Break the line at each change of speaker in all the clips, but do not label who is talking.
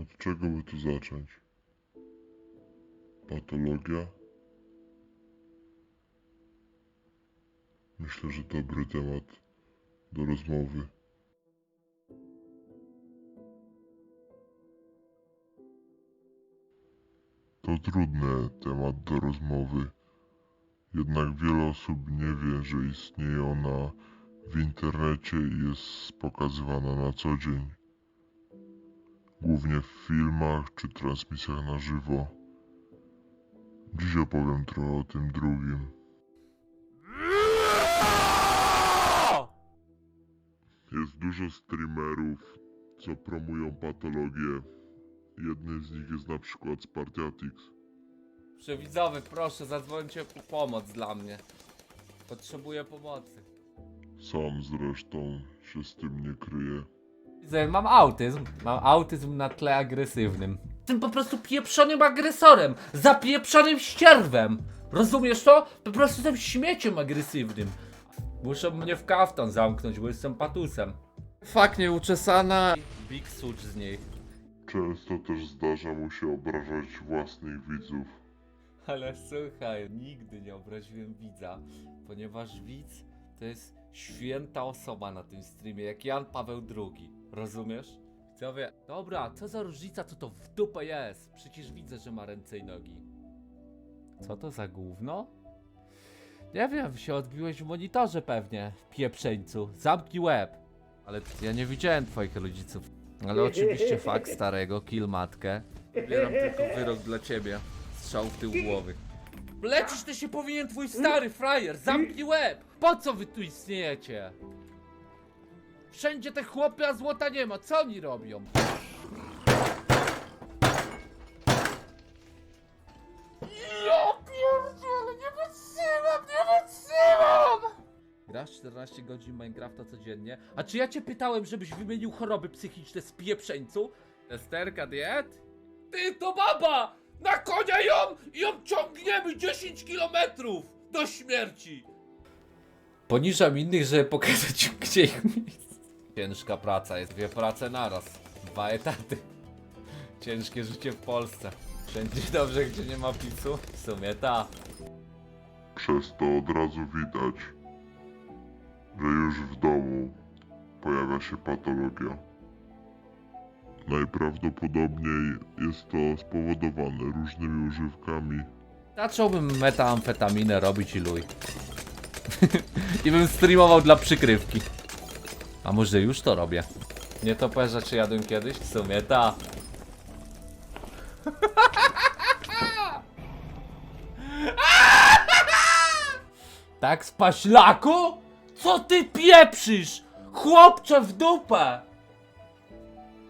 Od czego by tu zacząć? Patologia? Myślę, że dobry temat do rozmowy. To trudny temat do rozmowy. Jednak wiele osób nie wie, że istnieje ona w internecie i jest pokazywana na co dzień. Głównie w filmach czy transmisjach na żywo. Dziś opowiem trochę o tym drugim. Jest dużo streamerów, co promują patologię. Jednym z nich jest na przykład Spartiatix.
Przewidzowy, proszę, zadzwońcie po pomoc dla mnie. Potrzebuję pomocy.
Sam zresztą się z tym nie kryję.
Widzę, mam autyzm. Mam autyzm na tle agresywnym. Jestem po prostu pieprzonym agresorem. Zapieprzonym ścierwem. Rozumiesz to? Po prostu jestem śmieciem agresywnym. Muszę mnie w kaftan zamknąć, bo jestem patusem. Fak nieuczesana. Big sucz z niej.
Często też zdarza mu się obrażać własnych widzów.
Ale słuchaj, nigdy nie obraziłem widza, ponieważ widz to jest święta osoba na tym streamie, jak Jan Paweł II. Rozumiesz? Widzowie, dobra, co za różnica, co to w dupę jest? Przecież widzę, że ma ręce i nogi. Co to za gówno? Nie wiem, się odbiłeś w monitorze pewnie, pieprzeńcu. Zamknij łeb. Ale ja nie widziałem twoich rodziców. Ale oczywiście fakt starego, kill matkę. Wybieram tylko wyrok dla ciebie. Strzał w tył głowy. Lecisz to się powinien twój stary frajer, zamknij łeb! Po co wy tu istniejecie? Wszędzie te chłopy, a złota nie ma, co oni robią? Ja pierdzielę, nie wytrzymam, nie wytrzymam! Grasz 14 godzin Minecrafta codziennie? A czy ja cię pytałem, żebyś wymienił choroby psychiczne z pieprzeńcu? Testerka diet? Ty to baba! Na konia ją i ją ciągniemy 10 kilometrów do śmierci! Poniżam innych, żeby pokazać gdzie ich miejsce. Ciężka praca, jest dwie prace naraz. Dwa etaty. Ciężkie życie w Polsce. Wszędzie dobrze, gdzie nie ma pisu? W sumie ta.
Przez to od razu widać, że już w domu pojawia się patologia. Najprawdopodobniej jest to spowodowane różnymi używkami
Zacząłbym metamfetaminę robić i luj. I bym streamował dla przykrywki. A może już to robię? Nie to pewnie, czy jadłem kiedyś? W sumie ta. tak z paślaku? Co ty pieprzysz? Chłopcze w dupę!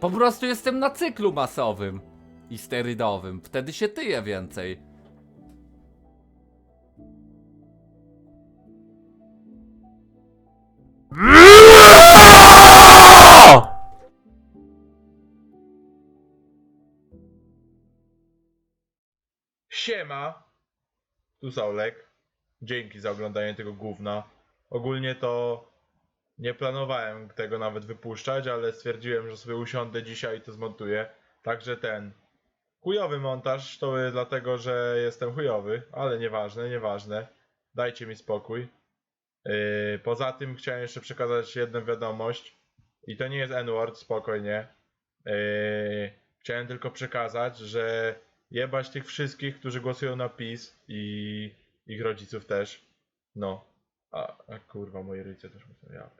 Po prostu jestem na cyklu masowym i sterydowym. Wtedy się tyje więcej.
Siema, tu Saulek. Dzięki za oglądanie tego gówna. Ogólnie to nie planowałem tego nawet wypuszczać, ale stwierdziłem, że sobie usiądę dzisiaj i to zmontuję. Także ten chujowy montaż to dlatego, że jestem chujowy, ale nieważne, nieważne. Dajcie mi spokój. Yy, poza tym chciałem jeszcze przekazać jedną wiadomość. I to nie jest N-word, spokojnie. Yy, chciałem tylko przekazać, że jebać tych wszystkich, którzy głosują na PiS i ich rodziców też. No. A, a kurwa, moi rodzice też muszą. Ja